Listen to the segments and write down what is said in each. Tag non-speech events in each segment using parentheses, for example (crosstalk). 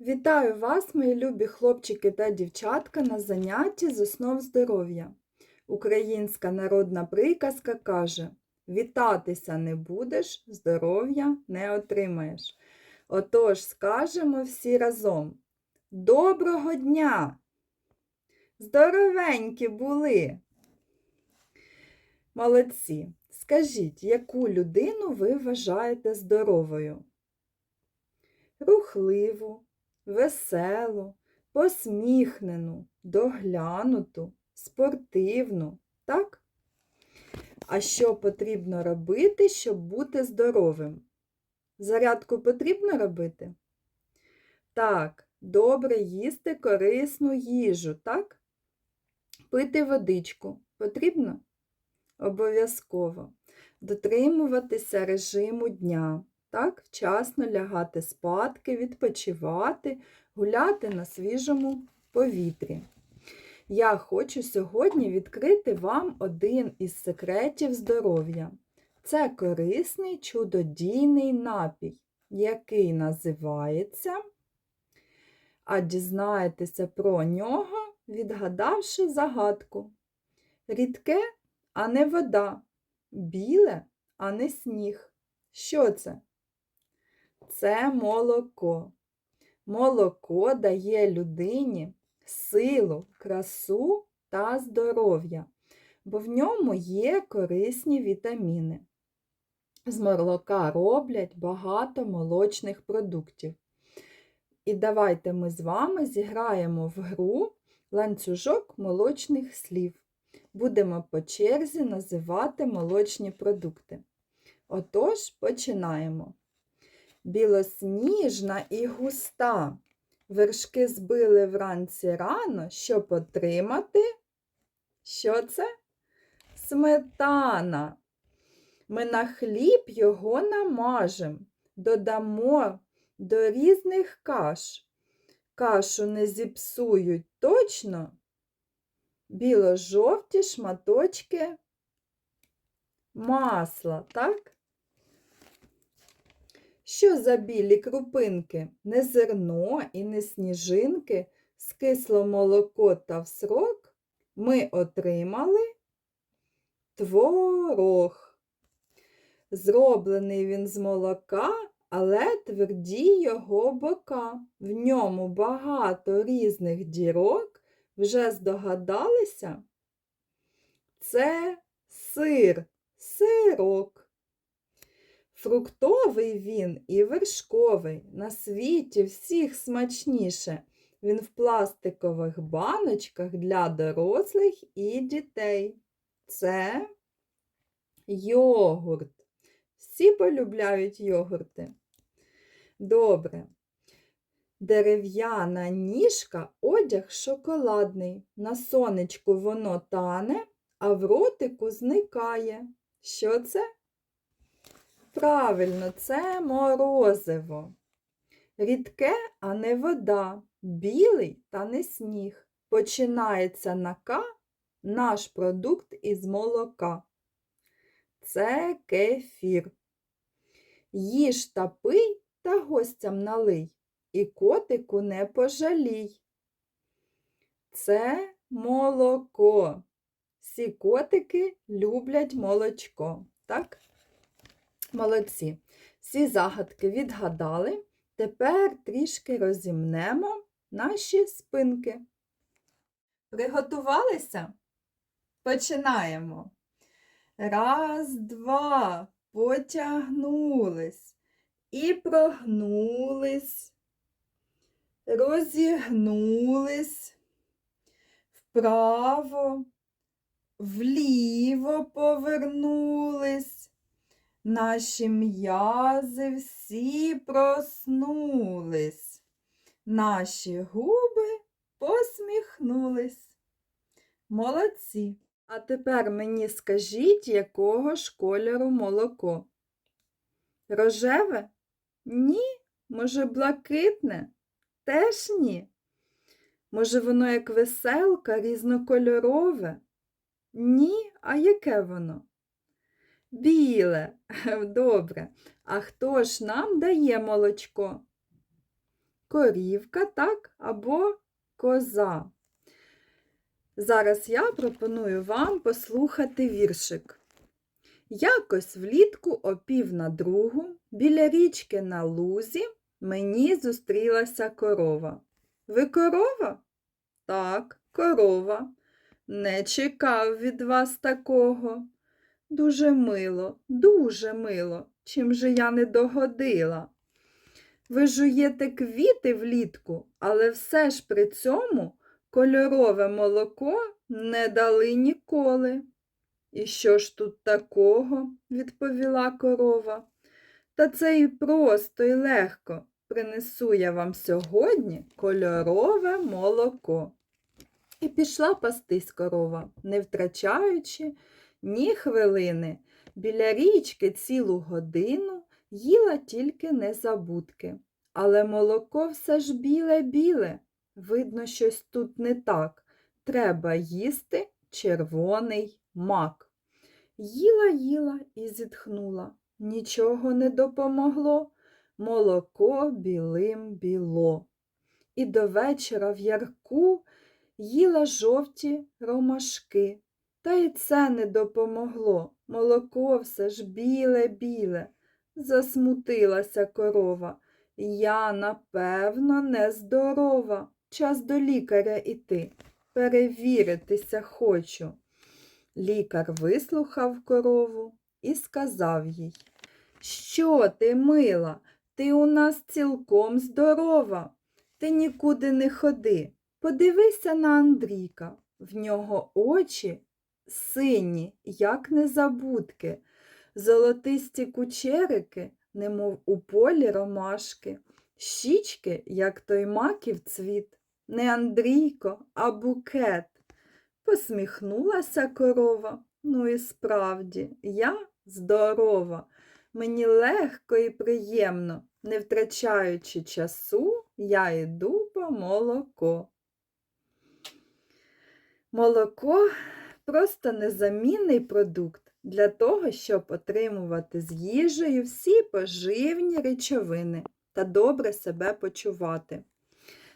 Вітаю вас, мої любі хлопчики та дівчатка, на занятті з основ здоров'я. Українська народна приказка каже: Вітатися не будеш, здоров'я не отримаєш. Отож, скажемо всі разом: Доброго дня! Здоровенькі були! Молодці! Скажіть, яку людину ви вважаєте здоровою? Рухливу, веселу, посміхнену, доглянуту, спортивну, так? А що потрібно робити, щоб бути здоровим? Зарядку потрібно робити? Так, добре їсти корисну їжу, так? Пити водичку потрібно? Обов'язково. Дотримуватися режиму дня. Так, вчасно лягати спадки, відпочивати, гуляти на свіжому повітрі. Я хочу сьогодні відкрити вам один із секретів здоров'я. Це корисний чудодійний напій, який називається, а дізнаєтеся про нього, відгадавши загадку. Рідке, а не вода, біле, а не сніг. Що це? Це молоко. Молоко дає людині силу, красу та здоров'я, бо в ньому є корисні вітаміни. З молока роблять багато молочних продуктів. І давайте ми з вами зіграємо в гру ланцюжок молочних слів. Будемо по черзі називати молочні продукти. Отож, починаємо білосніжна і густа. Вершки збили вранці рано, щоб отримати. Що це? Сметана. Ми на хліб його намажем, додамо до різних каш. Кашу не зіпсують точно біло-жовті шматочки масла, так? Що за білі крупинки? Не зерно і не сніжинки, скисло молоко та всрок ми отримали творог. Зроблений він з молока, але тверді його бока. В ньому багато різних дірок. Вже здогадалися? Це сир, сирок. Фруктовий він і вершковий. На світі всіх смачніше. Він в пластикових баночках для дорослих і дітей. Це йогурт. Всі полюбляють йогурти. Добре. Дерев'яна ніжка одяг шоколадний. На сонечку воно тане, а в ротику зникає. Що це? Правильно, це морозиво. Рідке, а не вода, білий та не сніг. Починається на К наш продукт із молока. Це кефір. Їж та пий та гостям налий, і котику не пожалій. Це молоко. Всі котики люблять молочко, так? Молодці. Всі загадки відгадали. Тепер трішки розімнемо наші спинки. Приготувалися? Починаємо. Раз, два, потягнулись і прогнулись, розігнулись вправо, вліво повернулись. Наші м'язи всі проснулись, наші губи посміхнулись. Молодці. А тепер мені скажіть, якого ж кольору молоко? Рожеве? Ні. Може, блакитне? Теж ні. Може, воно як веселка, різнокольорове? Ні, а яке воно? Біле, (laughs) добре. А хто ж нам дає молочко? корівка, так, або коза. Зараз я пропоную вам послухати віршик. Якось влітку о пів на другу біля річки на лузі мені зустрілася корова. Ви корова? Так, корова. Не чекав від вас такого. Дуже мило, дуже мило, чим же я не догодила. Ви жуєте квіти влітку, але все ж при цьому кольорове молоко не дали ніколи. І що ж тут такого? відповіла корова. Та це і просто, і легко. Принесу я вам сьогодні кольорове молоко. І пішла пастись корова, не втрачаючи ні хвилини. Біля річки цілу годину їла тільки незабудки. Але молоко все ж біле-біле. Видно, щось тут не так. Треба їсти червоний мак. Їла, їла і зітхнула. Нічого не допомогло. Молоко білим біло. І до вечора в ярку їла жовті ромашки. Та й це не допомогло. Молоко все ж біле-біле. Засмутилася корова. Я, напевно, нездорова. Час до лікаря іти. Перевіритися хочу. Лікар вислухав корову і сказав їй, Що ти, мила, ти у нас цілком здорова. Ти нікуди не ходи. Подивися на Андрійка. В нього очі сині, як незабудки, золотисті кучерики, немов у полі ромашки, щічки, як той маків цвіт, не Андрійко, а букет. Посміхнулася корова. Ну і справді, я здорова. Мені легко і приємно, не втрачаючи часу, я йду по молоко. Молоко просто незамінний продукт для того, щоб отримувати з їжею всі поживні речовини та добре себе почувати.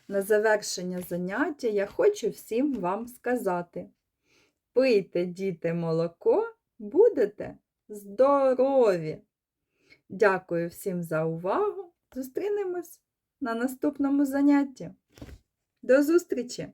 На завершення заняття я хочу всім вам сказати: пийте, діти, молоко, будете здорові! Дякую всім за увагу! Зустрінемось на наступному занятті. До зустрічі!